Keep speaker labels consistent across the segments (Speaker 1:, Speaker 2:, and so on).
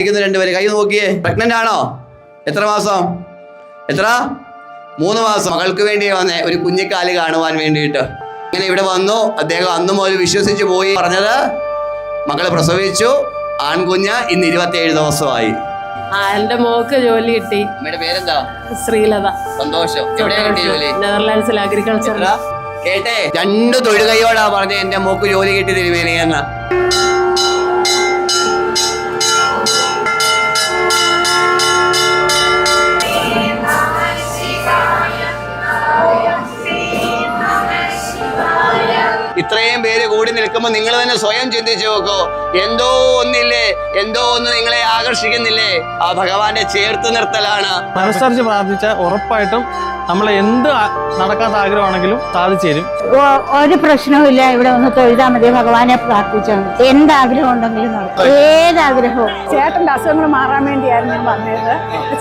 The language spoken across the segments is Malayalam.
Speaker 1: ഇരിക്കുന്ന രണ്ടുപേര്. കൈ നോക്കിയേ. പ്രഗ്നന്റ് ആണോ? എത്ര മാസം? എത്ര? മൂന്ന് മാസം. മകൾക്ക് വേണ്ടി വന്നേ. ഒരു കുഞ്ഞിക്കാൽ കാണുവാൻ വേണ്ടിയിട്ട്. ഇങ്ങനെ ഇവിടെ വന്നു. അദ്ദേഹം അന്നും മുതൽ വിശ്വസിച്ച് പോയി. പറഞ്ഞത് മകൾ പ്രസവിച്ചു. ആൺകുഞ്ഞ് ഇന്ന് ഇരുപത്തിയേഴ് ദിവസമായി.
Speaker 2: എന്റെ മോക്ക് ജോലി കിട്ടി.
Speaker 1: അമ്മയുടെ പേരെന്താ?
Speaker 2: ശ്രീലത.
Speaker 1: സന്തോഷം. എവിടെയാ കിട്ടിയ ജോലി?
Speaker 2: നെതർലാൻഡ്സിൽ അഗ്രികൾച്ചർ
Speaker 1: കേട്ടേ കേട്ടെ. രണ്ട് തൊഴിലുകയോടാ പറഞ്ഞ എന്റെ മോക്ക് ജോലി കിട്ടി തിരുമേനിയെന്ന്. ഇത്രയും പേര് കൂടി നിൽക്കുമ്പോൾ നിങ്ങൾ തന്നെ സ്വയം ചിന്തിച്ചു നോക്കോ. എന്തോ ഒന്നില്ലേ? എന്തോ ഒന്ന് നിങ്ങളെ ആകർഷിക്കുന്നില്ലേ? ആ ഭഗവാന്റെ ചേർത്ത് നിർത്തലാണ്.
Speaker 3: മനസ്സറിച്ച് പ്രാർത്ഥിച്ച ഉറപ്പായിട്ടും നമ്മൾ എന്ത് നടക്കാത്ത ആഗ്രഹമാണെങ്കിലും സാധിച്ചു തരും
Speaker 4: ഒരു പ്രശ്നവുമില്ല ഇവിടെ ഒന്ന് തൊഴുതാ മതി. ഭഗവാനെ പ്രാർത്ഥിച്ചാൽ എന്ത് ആഗ്രഹം ഉണ്ടെങ്കിലും നടക്കും. ഏതാഗ്രഹവും.
Speaker 5: ചേട്ടന്റെ അസുഖങ്ങൾ മാറാൻ വേണ്ടിയായിരുന്നു ഞാൻ വന്നത്.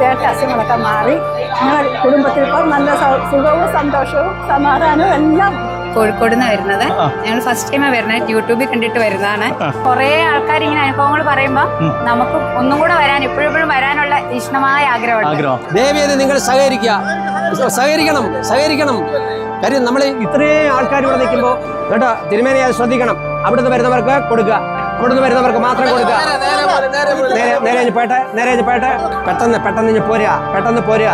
Speaker 5: ചേട്ടന്റെ അസുഖങ്ങളൊക്കെ മാറി. ഞങ്ങളുടെ കുടുംബത്തിൽ ഇപ്പം നല്ല സുഖവും സന്തോഷവും സമാധാനവും എല്ലാം
Speaker 6: കോഴിക്കോട് നിന്ന് വരുന്നത് ഞങ്ങൾ ഫസ്റ്റ് ടൈമാണ് വരുന്നത്. യൂട്യൂബിൽ കണ്ടിട്ട് വരുന്നതാണ്. കുറെ ആൾക്കാർ ഇങ്ങനെ അനുഭവങ്ങൾ പറയുമ്പോൾ നമുക്ക് ഒന്നും കൂടെ വരാൻ എപ്പോഴും വരാനുള്ള ഇഷ്ടമായ ആഗ്രഹമുണ്ട്.
Speaker 7: ദേവിയത് നിങ്ങൾ സഹകരിക്കുക. സഹകരിക്കണം സഹകരിക്കണം. കാര്യം നമ്മൾ ഇത്രയും ആൾക്കാർ ഇവിടെ നിൽക്കുമ്പോൾ കേട്ടോ തിരുമേനി അത് ശ്രദ്ധിക്കണം. അവിടുന്ന് വരുന്നവർക്ക് കൊടുക്കുക. അവിടുന്ന് വരുന്നവർക്ക് മാത്രം കൊടുക്കുക. നേരെ പോട്ടെ നേരെ പോട്ടെ പെട്ടെന്ന് പെട്ടെന്ന് ഇനി പോരുക പെട്ടെന്ന് പോരുക.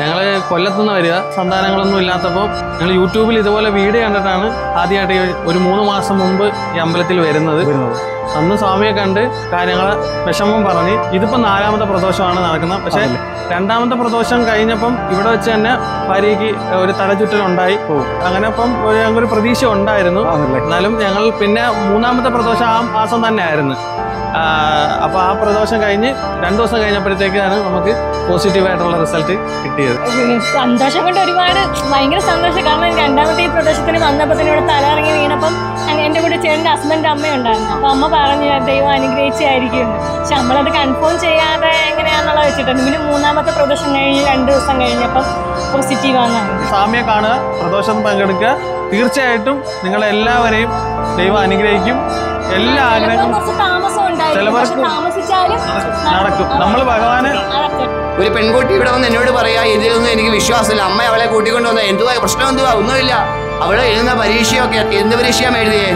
Speaker 3: ഞങ്ങൾ കൊല്ലത്തുനിന്ന് വരിക. സന്താനങ്ങളൊന്നും ഇല്ലാത്തപ്പോൾ ഞങ്ങൾ യൂട്യൂബിൽ ഇതുപോലെ വീഡിയോ കണ്ടിട്ടാണ് ആദ്യമായിട്ട് ഒരു മൂന്ന് മാസം മുമ്പ് ഈ അമ്പലത്തിൽ വരുന്നത്. അന്ന് സ്വാമിയെ കണ്ട് കാര്യങ്ങൾ വിഷമം പറഞ്ഞ് ഇതിപ്പോൾ നാലാമത്തെ പ്രദോഷമാണ് നടക്കുന്നത്. പക്ഷേ രണ്ടാമത്തെ പ്രദോഷം കഴിഞ്ഞപ്പം ഇവിടെ വെച്ച് തന്നെ ഭാര്യയ്ക്ക് ഒരു തലചുറ്റലുണ്ടായി. അങ്ങനെ അപ്പം ഒരു ഞങ്ങൾക്കൊരു പ്രതീക്ഷ ഉണ്ടായിരുന്നു. എന്നാലും ഞങ്ങൾ പിന്നെ മൂന്നാമത്തെ പ്രദോഷം ആ മാസം തന്നെ ആയിരുന്നു അപ്പോൾ ആ പ്രദോഷം കഴിഞ്ഞ് രണ്ട് ദിവസം കഴിഞ്ഞപ്പോഴത്തേക്കാണ് നമുക്ക് പോസിറ്റീവ് ആയിട്ടുള്ള റിസൾട്ട് കിട്ടിയത്.
Speaker 8: സന്തോഷം കൊണ്ട് ഒരുപാട് ഭയങ്കര സന്തോഷം. കാരണം രണ്ടാമത്തെ ഈ പ്രദേശത്തിന് വന്നപ്പോൾ തന്നെ ഇവിടെ തലയിറങ്ങി വീണപ്പം എന്റെ എന്റെ കൂടെ ചേട്ടന്റെ ഹസ്ബൻഡ് അമ്മയുണ്ടായിരുന്നു അപ്പോൾ അമ്മ പറഞ്ഞു ദൈവം അനുഗ്രഹിച്ചായിരിക്കും. പക്ഷെ നമ്മളത് കൺഫേം ചെയ്യാതെ എങ്ങനെയാണെന്നുള്ള വെച്ചിട്ടുണ്ട്. പിന്നെ മൂന്നാമത്തെ പ്രദോഷം കഴിഞ്ഞ് രണ്ട് ദിവസം കഴിഞ്ഞപ്പം പോസിറ്റീവാണെന്നാണ്
Speaker 3: സ്വാമിയെ കാണുക പ്രദോഷം പങ്കെടുക്കുക. തീർച്ചയായിട്ടും നിങ്ങളെല്ലാവരെയും ദൈവം അനുഗ്രഹിക്കും. എല്ലാ ആഗ്രഹങ്ങളും ചിലവർക്ക്
Speaker 8: താമസിച്ചാലും
Speaker 3: നടക്കും. നമ്മൾ ഭഗവാന്
Speaker 1: ഒരു പെൺകുട്ടി ഇവിടെ വന്ന് എന്നോട് പറയാ ഇതിലൊന്നും എനിക്ക് വിശ്വാസമില്ല. അമ്മ അവളെ കൂട്ടിക്കൊണ്ട് വന്ന എന്തുവാ? പ്രശ്നം എന്തുവാ? ഒന്നുമില്ല. അവളെ എഴുതുന്ന പരീക്ഷയൊക്കെ എന്ത് പരീക്ഷയാണ് എഴുതിയേ?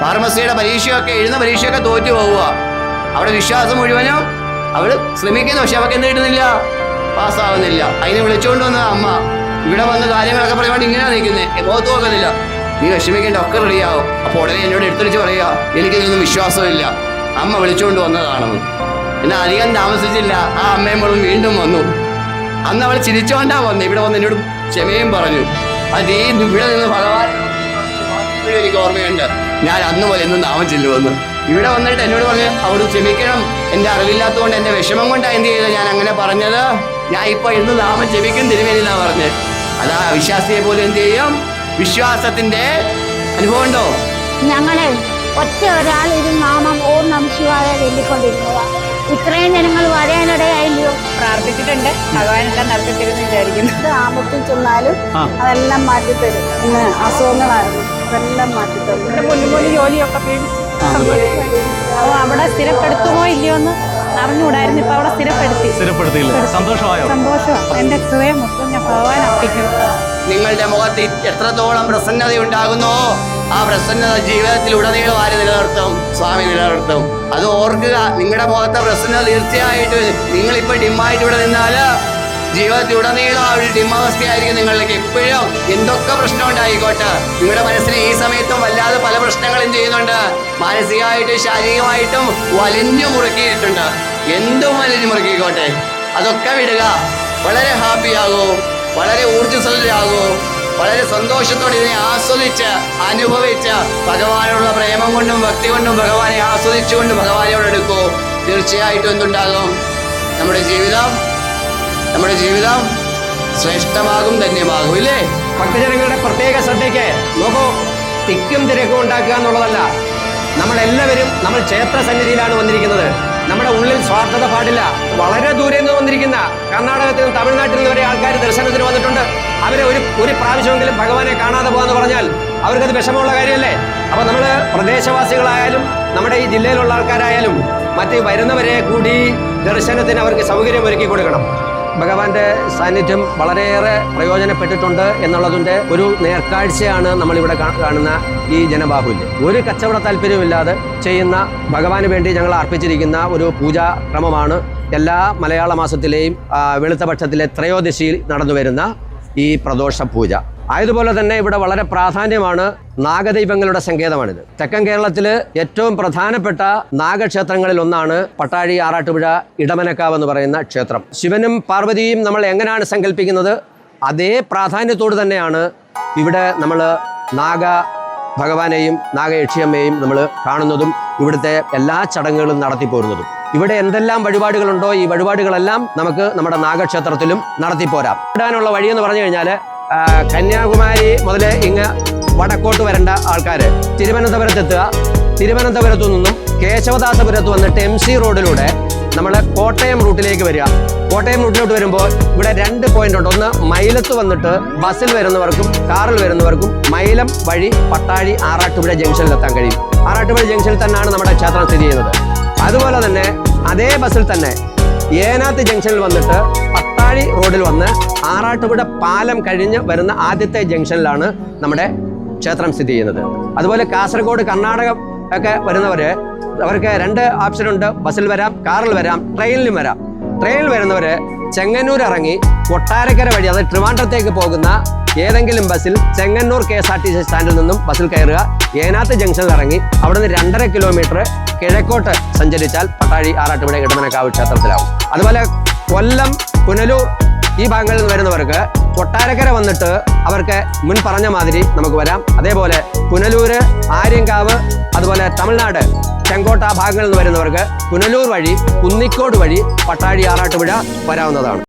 Speaker 1: ഫാർമസിയുടെ പരീക്ഷയൊക്കെ എഴുതുന്ന പരീക്ഷയൊക്കെ തോറ്റു പോവുക അവിടെ വിശ്വാസം മുഴുവനും അവൾ ശ്രമിക്കുന്നു. പക്ഷെ അവൾക്ക് എന്ത് കിട്ടുന്നില്ല? പാസ്സാവുന്നില്ല. അതിനെ വിളിച്ചുകൊണ്ട് വന്ന അമ്മ. ഇവിടെ വന്ന് കാര്യങ്ങളൊക്കെ പറയുമ്പോൾ ഇങ്ങനെ നിൽക്കുന്നത് മുഖത്ത് നോക്കുന്നില്ല നീ വിഷമിക്കേണ്ട ഒക്കെ റെഡിയാവും അപ്പോൾ ഉടനെ എന്നോട് എടുത്തൊളിച്ച് പറയുക എനിക്കിതൊന്നും വിശ്വാസമില്ല. അമ്മ വിളിച്ചുകൊണ്ട് വന്നതാണെന്ന്. എന്നാ അധികം താമസിച്ചില്ല. ആ അമ്മയും മോളും വീണ്ടും വന്നു. അന്ന് അവൾ ചിരിച്ചോണ്ടാ വന്നു. ഇവിടെ വന്ന് എന്നോട് ക്ഷമയും പറഞ്ഞു. അത് ഈ ഇവിടെ നിന്ന് ഭഗവാൻ എനിക്ക് ഓർമ്മയുണ്ട്. ഞാൻ അന്ന് പോലെ എന്നും നാമം ചെല്ലുമെന്ന് ഇവിടെ വന്നിട്ട് എന്നോട് പറഞ്ഞു അവർ ക്ഷമിക്കണം. എന്റെ അറിവില്ലാത്തതുകൊണ്ട് എന്റെ വിഷമം കൊണ്ടാണ് എന്ത് ചെയ്തത്? ഞാൻ അങ്ങനെ പറഞ്ഞത്. ഞാൻ ഇപ്പൊ ഇന്ന് നാമം ക്ഷമിക്കും തിരുമേനിന്നാ പറഞ്ഞത് അതാ അവിശ്വാസിയെ പോലും എന്ത് ചെയ്യും? വിശ്വാസത്തിന്റെ അനുഭവം ഉണ്ടോ
Speaker 4: ഞങ്ങളെ ഒറ്റ ഒരാൾ ഇത് നാമം ഓം നമ ശിവായ ഇത്രയും ജനങ്ങൾ വരാനിടയായില്ലയോ
Speaker 6: പ്രാർത്ഥിച്ചിട്ടുണ്ട്. ഭഗവാൻ എല്ലാം വിചാരിക്കുന്നത് വിചാരിക്കുന്നു.
Speaker 5: എന്ത് ആപത്തിൽ ചെന്നാലും അതെല്ലാം മാറ്റിത്തരും. ഇന്ന് അസുഖങ്ങളായിരുന്നു അതെല്ലാം മാറ്റിത്തരും. മുന്നിൽ മുന്നിൽ ജോലിയൊക്കെ പേടിച്ചു
Speaker 6: അപ്പോൾ അവിടെ സ്ഥിരപ്പെടുത്തുമോ ഇല്ലയോ എന്ന് അറിഞ്ഞുകൂടായിരുന്നു. ഇപ്പൊ അവിടെ സ്ഥിരപ്പെടുത്തി.
Speaker 3: സ്ഥിരപ്പെടുത്തിയില്ല. സന്തോഷമായോ?
Speaker 6: സന്തോഷം എന്റെ ഹൃദയം മൊത്തം ഞാൻ ഭഗവാൻ അർപ്പിക്കുന്നു.
Speaker 1: നിങ്ങളുടെ മുഖത്ത് എത്രത്തോളം പ്രസന്നത ഉണ്ടാകുന്നോ ആ പ്രസന്നത ജീവിതത്തിൽ ഉടനീളം ആര് നിലനിർത്തും? സ്വാമി നിലനിർത്തും. അത് ഓർക്കുക നിങ്ങളുടെ മുഖത്തെ പ്രസന്നത തീർച്ചയായിട്ടും നിങ്ങളിപ്പോൾ ഡിമ്മായിട്ട് ഇവിടെ നിന്നാൽ ജീവിതത്തിൽ ഉടനീളം ആ ഒരു ഡിമാവസ്ഥയായിരിക്കും നിങ്ങൾക്ക് എപ്പോഴും എന്തൊക്കെ പ്രശ്നം ഉണ്ടായിക്കോട്ടെ? നിങ്ങളുടെ മനസ്സിന് ഈ സമയത്തും വല്ലാതെ പല പ്രശ്നങ്ങളും ചെയ്യുന്നുണ്ട്. മാനസികമായിട്ടും ശാരീരികമായിട്ടും വലിഞ്ഞു മുറുക്കിയിട്ടുണ്ട്. എന്തും വലിഞ്ഞു മുറുക്കിക്കോട്ടെ? അതൊക്കെ വിടുക. വളരെ ഹാപ്പിയാകൂ. വളരെ ഊർജസ്വലരാകൂ. വളരെ സന്തോഷത്തോടെ ഇതിനെ ആസ്വദിച്ച് അനുഭവിച്ച് ഭഗവാനോടുള്ള പ്രേമം കൊണ്ടും ഭക്തി കൊണ്ടും ഭഗവാനെ ആസ്വദിച്ചുകൊണ്ട് ഭഗവാനോട് എടുക്കൂ. തീർച്ചയായിട്ടും എന്തുണ്ടാകും? നമ്മുടെ ജീവിതം നമ്മുടെ ജീവിതം ശ്രേഷ്ഠമാകും ധന്യമാകും ഇല്ലേ?
Speaker 7: ഭക്തജനങ്ങളുടെ പ്രത്യേക ശ്രദ്ധയ്ക്ക് നോക്കൂ. തിക്കും തിരക്കും ഉണ്ടാക്കുക എന്നുള്ളതല്ല. നമ്മളെല്ലാവരും നമ്മൾ ക്ഷേത്ര സന്നിധിയിലാണ് വന്നിരിക്കുന്നത്. നമ്മുടെ ഉള്ളിൽ സ്വാർത്ഥത പാടില്ല. വളരെ ദൂരെ നിന്ന് വന്നിരിക്കുന്ന കർണാടകത്തിൽ നിന്ന് തമിഴ്നാട്ടിൽ നിന്ന് വരെ ആൾക്കാർ ദർശനത്തിന് വന്നിട്ടുണ്ട്. അവരെ ഒരു ഒരു പ്രാവശ്യമെങ്കിലും ഭഗവാനെ കാണാതെ പോകാന്ന് പറഞ്ഞാൽ അവർക്കത് വിഷമമുള്ള കാര്യമല്ലേ? അപ്പൊ നമ്മൾ പ്രദേശവാസികളായാലും നമ്മുടെ ഈ ജില്ലയിലുള്ള ആൾക്കാരായാലും മറ്റ് വരുന്നവരെ കൂടി ദർശനത്തിന് അവർക്ക് സൗകര്യം ഒരുക്കി കൊടുക്കണം. ഭഗവാന്റെ സാന്നിധ്യം വളരെയേറെ പ്രയോജനപ്പെട്ടിട്ടുണ്ട് എന്നുള്ളതിന്റെ ഒരു നേർക്കാഴ്ചയാണ് നമ്മളിവിടെ കാണുന്ന ഈ ജനബാഹുല്യം. ഒരു കച്ചവട താല്പര്യമില്ലാതെ ചെയ്യുന്ന ഭഗവാന് വേണ്ടി ഞങ്ങൾ അർപ്പിച്ചിരിക്കുന്ന ഒരു പൂജാ ക്രമമാണ് എല്ലാ മലയാള മാസത്തിലെയും വെളുത്തപക്ഷത്തിലെ ത്രയോദശിയിൽ നടന്നു വരുന്ന ഈ പ്രദോഷ പൂജ ആയതുപോലെ തന്നെ ഇവിടെ വളരെ പ്രാധാന്യമാണ് നാഗദൈവങ്ങളുടെ സങ്കേതമാണിത്. തെക്കൻ കേരളത്തിൽ ഏറ്റവും പ്രധാനപ്പെട്ട നാഗക്ഷേത്രങ്ങളിൽ ഒന്നാണ് പട്ടാഴി ആറാട്ടുപുഴ ഇടമനക്കാവ് എന്ന് പറയുന്ന ക്ഷേത്രം. ശിവനും പാർവതിയും നമ്മൾ എങ്ങനെയാണ് സങ്കല്പിക്കുന്നത് അതേ പ്രാധാന്യത്തോട് തന്നെയാണ് ഇവിടെ നമ്മൾ നാഗ ഭഗവാനെയും നാഗയക്ഷിയമ്മയെയും നമ്മൾ കാണുന്നതും ഇവിടുത്തെ എല്ലാ ചടങ്ങുകളും നടത്തിപ്പോരുന്നതും ഇവിടെ എന്തെല്ലാം വഴിപാടുകളുണ്ടോ? ഈ വഴിപാടുകളെല്ലാം നമുക്ക് നമ്മുടെ നാഗക്ഷേത്രത്തിലും നടത്തിപ്പോരാം ഇടാനുള്ള വഴിയെന്ന് പറഞ്ഞു കഴിഞ്ഞാൽ കന്യാകുമാരി മുതൽ ഇങ്ങ് വടക്കോട്ട് വരേണ്ട ആൾക്കാർ തിരുവനന്തപുരത്തെത്തുക. തിരുവനന്തപുരത്തു നിന്നും കേശവദാസപുരത്ത് വന്നിട്ട് എം സി റോഡിലൂടെ നമ്മൾ കോട്ടയം റൂട്ടിലേക്ക് വരിക. കോട്ടയം റൂട്ടിലോട്ട് വരുമ്പോൾ ഇവിടെ രണ്ട് പോയിന്റ് ഉണ്ട്. ഒന്ന് മൈലത്ത് വന്നിട്ട് ബസ്സിൽ വരുന്നവർക്കും കാറിൽ വരുന്നവർക്കും മൈലം വഴി പട്ടാഴി ആറാട്ടുപുഴ ജംഗ്ഷനിൽ എത്താൻ കഴിയും. ആറാട്ടുപുഴ ജംഗ്ഷനിൽ തന്നെയാണ് നമ്മുടെ ക്ഷേത്രം സ്ഥിതി ചെയ്യുന്നത്. അതുപോലെ തന്നെ അതേ ബസ്സിൽ തന്നെ ഏനാത്ത് ജംഗ്ഷനിൽ വന്നിട്ട് പത്താഴി റോഡിൽ വന്ന് ആറാട്ടുപുഴ പാലം കഴിഞ്ഞ് വരുന്ന ആദ്യത്തെ ജംഗ്ഷനിലാണ് നമ്മുടെ ക്ഷേത്രം സ്ഥിതി ചെയ്യുന്നത്. അതുപോലെ കാസർഗോഡ് കർണാടക ഒക്കെ വരുന്നവർ അവർക്ക് രണ്ട് ഓപ്ഷൻ ഉണ്ട്. ബസ്സിൽ വരാം കാറിൽ വരാം ട്രെയിനിലും വരാം. ട്രെയിനിൽ വരുന്നവർ ചെങ്ങന്നൂർ ഇറങ്ങി കൊട്ടാരക്കര വഴി അതായത് ട്രിവാൻഡ്രത്തേക്ക് പോകുന്ന ഏതെങ്കിലും ബസ്സിൽ Chengannur K S R T C സ്റ്റാൻഡിൽ നിന്നും ബസ്സിൽ കയറുക. ഏനാത്ത് ജംഗ്ഷനിൽ ഇറങ്ങി അവിടുന്ന് രണ്ടര കിലോമീറ്റർ കിഴക്കോട്ട് സഞ്ചരിച്ചാൽ പട്ടാഴി ആറാട്ടുപുഴ ഇടമനക്കാവ് ക്ഷേത്രത്തിലാവും. അതുപോലെ കൊല്ലം പുനലൂർ ഈ ഭാഗങ്ങളിൽ നിന്ന് വരുന്നവർക്ക് കൊട്ടാരക്കര വന്നിട്ട് അവർക്ക് മുൻ പറഞ്ഞ മാതിരി നമുക്ക് വരാം. അതേപോലെ പുനലൂര് ആര്യങ്കാവ് അതുപോലെ തമിഴ്നാട് ചെങ്കോട്ട ഭാഗങ്ങളിൽ നിന്ന് വരുന്നവർക്ക് പുനലൂർ വഴി കുന്നിക്കോട് വഴി പട്ടാഴി ആറാട്ടുപുഴ വരാവുന്നതാണ്.